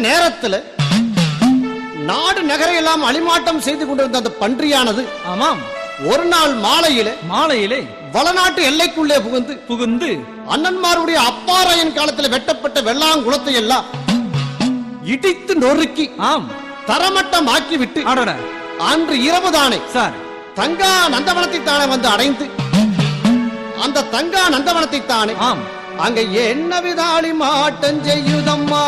நேரத்துல நாடு நகரையெல்லாம் அழிமாட்டம் செய்து கொண்டிருந்த அந்த பன்றியானது ஆமாம். ஒரு நாள் மாலையில மாலையிலே வளநாட்டு எல்லைக்குள்ளே புகுந்து புகுந்து அண்ணன்மாருடைய அப்பாராயன் காலத்துல வெட்டப்பட்ட வெள்ளாங்குளத்தை எல்லாம் இடித்து நொறுக்கி ஆம். தரமட்டம் ஆக்கிவிட்டு அன்று இரவு தானே சார். தங்கா நந்தவனத்தை தானே வந்து அடைந்து அந்த தங்கா நந்தவனத்தை தானே ஆம். அங்க என்ன விதாளி மாட்டம் செய்யுதம்மா?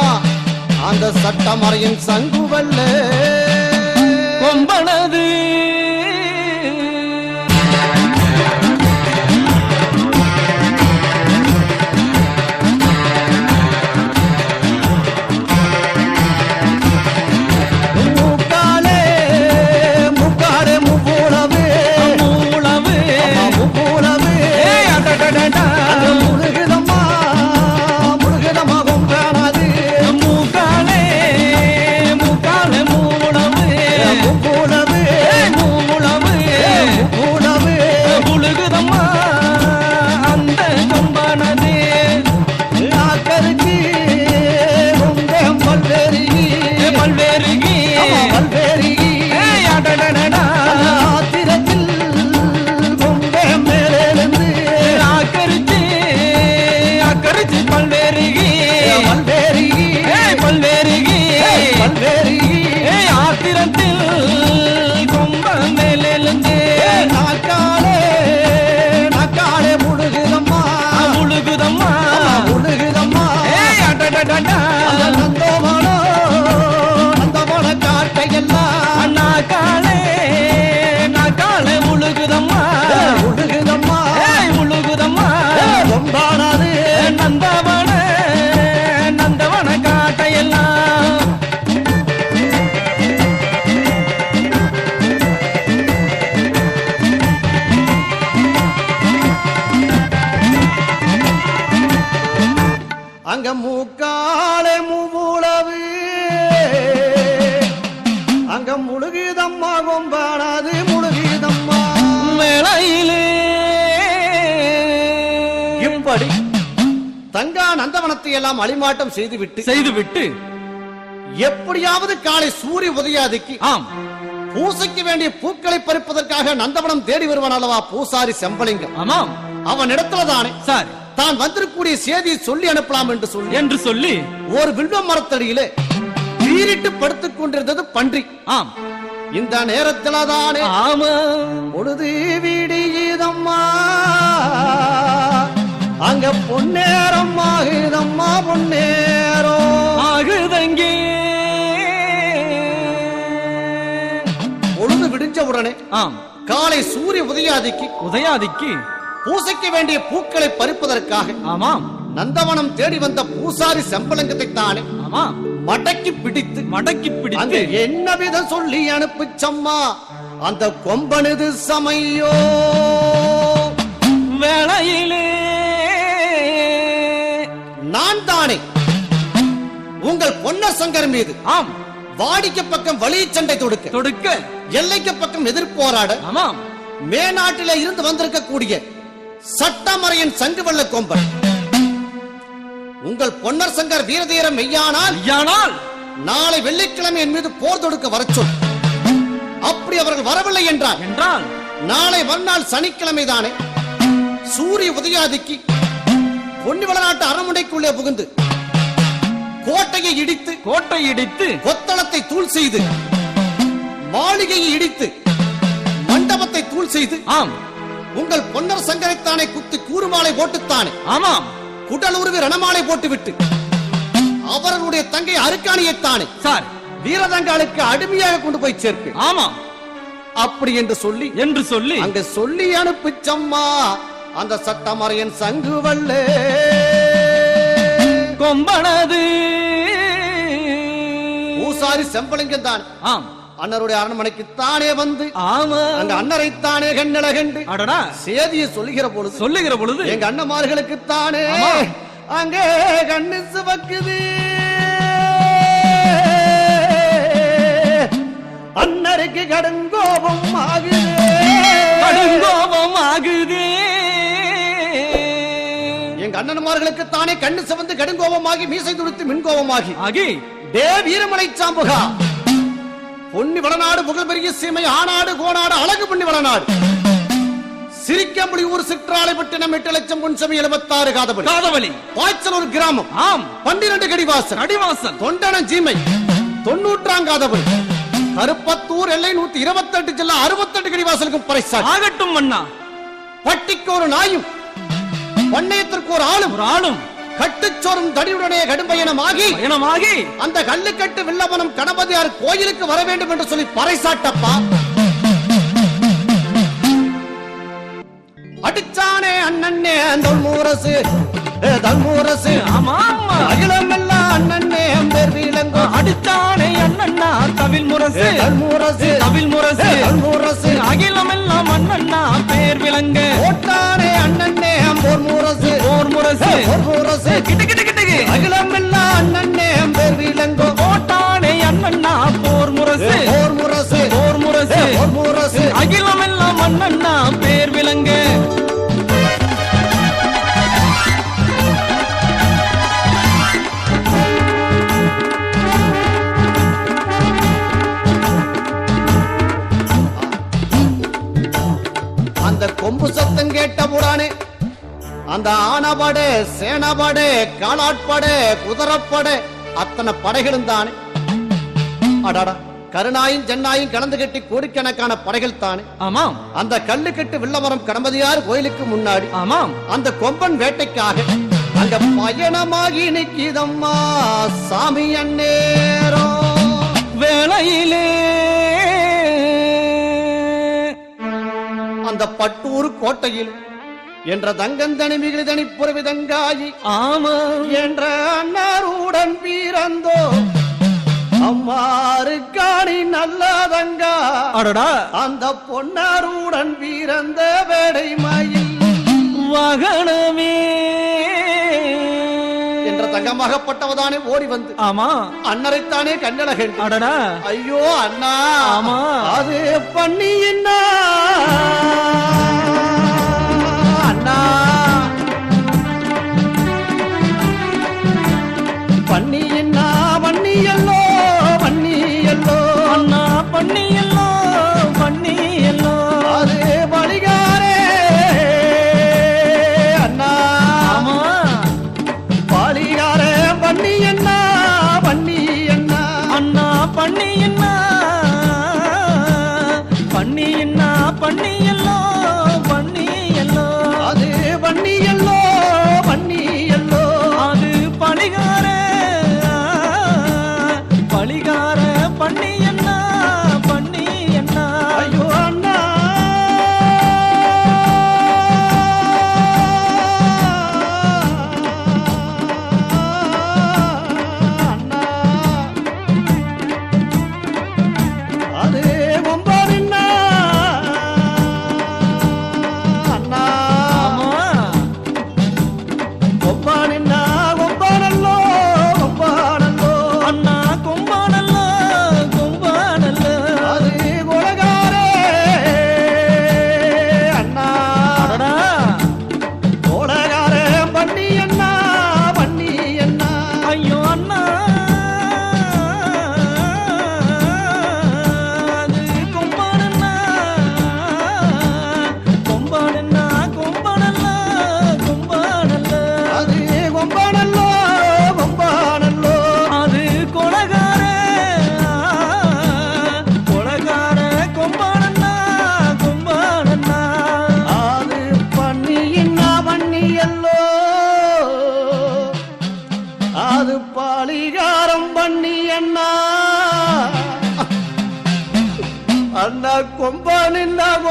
அந்த சட்டமறையின் சங்குவல்ல. கொம்பனது அங்க மூக்காலே மூவுளவு. அங்க முழுகுதம்மா கொம்பானது முழுகுதம்மா. மேலையிலே. இப்படி தங்கா நந்தவனத்தை எல்லாம் அழிமாட்டம் செய்துவிட்டு செய்துவிட்டு எப்படியாவது காலை சூரிய உதயாதிக்கு ஆம். பூசைக்கு வேண்டிய பூக்களை பறிப்பதற்காக நந்தவனம் தேடி வருவான் அல்லவா பூசாரி செம்பலிங்கம் ஆமாம். அவன் இடத்துல தானே? சார். தான் வந்திருக்கக்கூடிய செய்தியை சொல்லி அனுப்பலாம் என்று சொல்லி. என்று சொல்லி ஒரு வில்வ மரத்தடியிலே வீரிட்டு படுத்துக் கொண்டிருந்தது பன்றி. ஆம். இந்த நேரத்துல தானே ஆமா. பொழுது விடியுதம்மா அங்க பொன்னேரம் ஆகுதம்மா பொன்னேரம் ஆகுதங்கே. பொழுது விடிஞ்ச உடனே ஆம். காலை சூரிய உதயாதிக்கு உதயாதிக்கு பூசைக்கு வேண்டிய பூக்களை பறிப்பதற்காக ஆமாம். நந்தவனம் தேடி வந்த பூசாரி செம்பலங்கத்தை தானே ஆமாம். மடக்கி பிடித்து மடக்கி பிடித்து என்ன விதம் சொல்லி அனுப்புச்சம்மா அந்த கொம்பனது சமையோ? வேளையிலே நான் தானே. உங்கள் பொன்னர் சங்கர் மீது ஆம். வாடிக்க பக்கம் வழி சண்டை தொடுக்க. தொடுக்க. எல்லைக்கு பக்கம் எதிர்போராட ஆமாம். மேநாட்டில இருந்து வந்திருக்கக்கூடிய சட்டமறையின் சங்கு வெள்ள கொம்பன் உங்கள் பொன்னர் சங்கர் வீரதீரம் மெய்யானால் நாளை வெள்ளிக்கிழமை என் மீது போர் தொடுக்க வரச் சொல் அப்படி அவர்கள் வரவில்லை என்றால் என்றால் நாளை மறுநாள் சனிக்கிழமை தானே சூரிய உதயாதிக்கு பொன்னிவள நாட்டு அரண்மனைக்குள்ளே புகுந்து கோட்டையை இடித்து கோட்டை இடித்து கொத்தளத்தை தூள் செய்து மாளிகையை இடித்து மண்டபத்தை தூள் செய்து ஆம். உங்கள் பொன்னர் சங்கரைத்தானே குத்து கூறுமாலை போட்டுத்தானே? ஆமாம். குடல் உருவி ரணமாலை போட்டுவிட்டு. அவர்களுடைய தங்கை அருக்காணியைத்தானே சார். வீரதங்காளுக்கு அடிமையாக கொண்டு போய் சேர்க்கு. ஆமாம். அப்படி என்று சொல்லி என்று சொல்லி. அங்க சொல்லி அனுப்பிச்சம்மா அந்த சட்டமறையன் சங்கு வல்லே. கொம்பனது. பூசாரி செம்பலிங்கம் தான். ஆம். அண்ணருடைய அரண்மனைக்கு தானே வந்து ஆமா. அந்த அண்ணரை தானே கண்ணல கண்டு அடடா. சேதியை சொல்லுகிற பொழுது சொல்லுகிற பொழுது எங்க அண்ணமார்களுக்கு தானே. அங்கே கண்ணு சிவக்குது அண்ணருக்கு கடுங்கோபம் ஆகுது. கடுங்கோபம் ஆகுதே. எங்க அண்ணன்மார்களுக்கு தானே கண்ணு சிவந்து கடுங்கோபமாகி மீசை துடித்து மின்கோபமாகி. ஆகி. டே வீரமலை சாம்புகா. பொன்னி வளநாடு புகழ் பெரிய சீமை ஆனாடு கோனாடு அழகு பொன்னி வளநாடு. சிரிக்கம்புலி ஊர் சிற்றாலைப்பட்டினம் எட்டு லட்சம் பொன்சமி எழுபத்தாறு காதபடி காதவலி பாய்ச்சல் ஒரு கிராமம். ஆம். பன்னிரண்டு கடிவாசல். அடிவாசல் தொண்டன ஜீமை தொண்ணூற்றாம் காதபடி கருப்பத்தூர் எல்லை நூத்தி இருபத்தெட்டு ஜில்லா அறுபத்தெட்டு கடிவாசலுக்கும் பறைசாட்சி ஆகட்டும் மன்னா பட்டிக்கு ஒரு நாயும். பண்ணையத்திற்கு ஒரு ஆளும். ஒரு ஆளும். கட்டுச்சோறும் தடியுடனே கடும்பயணமாகி பயணமாகி அந்த கல்லுக்கட்டு வில்லவனம் கணபதியார் கோயிலுக்கு வர வேண்டும் என்று சொல்லி பறைசாட்டப்பா. அடிச்சானே அண்ணன்னே தொல்மூரசு தல்மூரசு ஆமா அகிலமெல்லாம் அண்ணன்னே அம்பேர் வீலங்கோ. அடித்தானே அண்ணன்னா தவில் முரசு. ஏ, தல்மூரசு தவில் முரசு. ஏ, தல்மூரசு அகிலமெல்லாம் அண்ணன்னா பேர் விளங்க. ஓட்டானே அண்ணன்னே அம்போர் மூரசு. போர் முரசு. ஓர் மூரசு. கிட்டு கிட்டு கிட்டுக்கு. அகிலமெல்லாம் அந்த கொம்பு சத்தம் கேட்ட புறானே. அந்த ஆனபடே சேனபடே காலாட்படே குதிரப்படே அத்தனை படைகளும் தானே. அடாடா கருணாயும் ஜென்னாயும் கலந்து கட்டி கோடிக்கணக்கான படைகள் தானே. ஆமாம். அந்த கல்லுக்கட்டு வில்லமரம் கடம்பதியார் கோயிலுக்கு முன்னாடி. ஆமாம். அந்த கொம்பன் வேட்டைக்காக அங்க பயணமாகி நிக்கிதம்மா சாமி அந்நேரம் வேளையிலே அந்த பட்டூர் கோட்டையில் என்ற தங்கந்தனி மிகுதனி புறவிதங்காயி ஆமாம் என்ற அன்னாருடன் வீரந்தோ அம்மாறு காணி நல்லதங்கா அடடா. அந்த பொன்னாருடன் வீரந்த வேடை மயில். வாகனமே. என்ற தங்கமாகப்பட்டவதானே ஓடி வந்து. ஆமா. அன்னரைத்தானே கண்ணழகன் அடடா. ஐயோ அண்ணா. ஆமா. அது பண்ணி என்ன பண்ணி எல்லோ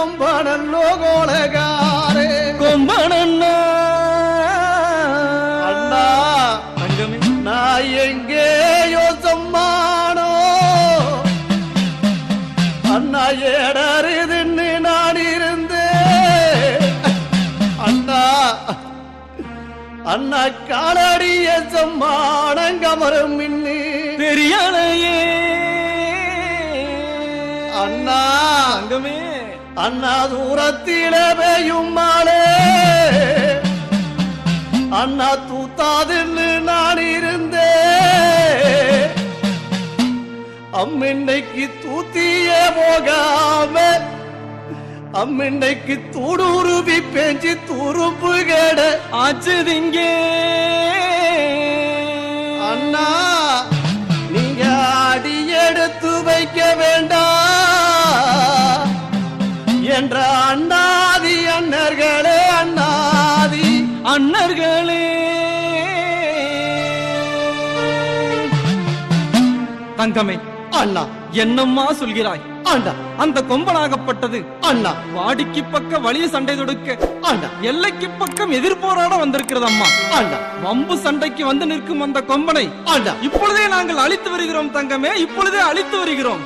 கொம்பானல்லோ கோலகாரே கும்பானண்ணா. அண்ணா தங்கமே நான் எங்கேயோ சம்மானோ அண்ணா ஏடறிதுன்னு நான் இருந்தேன். அண்ணா அண்ணா காலடிய சம்மானம் கமரும் மின்னு. தெரியலையே அண்ணா தங்கமே அண்ணா தூரத்தில பெய்யும் மாலே அண்ணா தூத்தாதுன்னு நான் இருந்தேன். அம்மிண்டைக்கு தூத்தியே போகாம அம்மிண்டைக்கு தூடுருவி பேஞ்சு துருப்பு கேட ஆச்சுதிங்க அண்ணா நீங்க அடி எடுத்து வைக்க வேண்டாம். தங்கமே அண்ணா என்னம்மா சொல்கிறாய்? ஆண்டா அந்த கொம்பனாகப்பட்டது. அண்ணா வாடிக்கு பக்க வலிய சண்டை தொடுக்க. ஆண்டா எல்லைக்கு பக்கம் எதிர்போராட வந்திருக்கிறது அம்மா ஆண்டா வம்பு சண்டைக்கு வந்து நிற்கும் அந்த கொம்பனை. ஆண்டா இப்பொழுதே நாங்கள் அழித்து வருகிறோம் தங்கமே இப்பொழுதே அழித்து வருகிறோம்.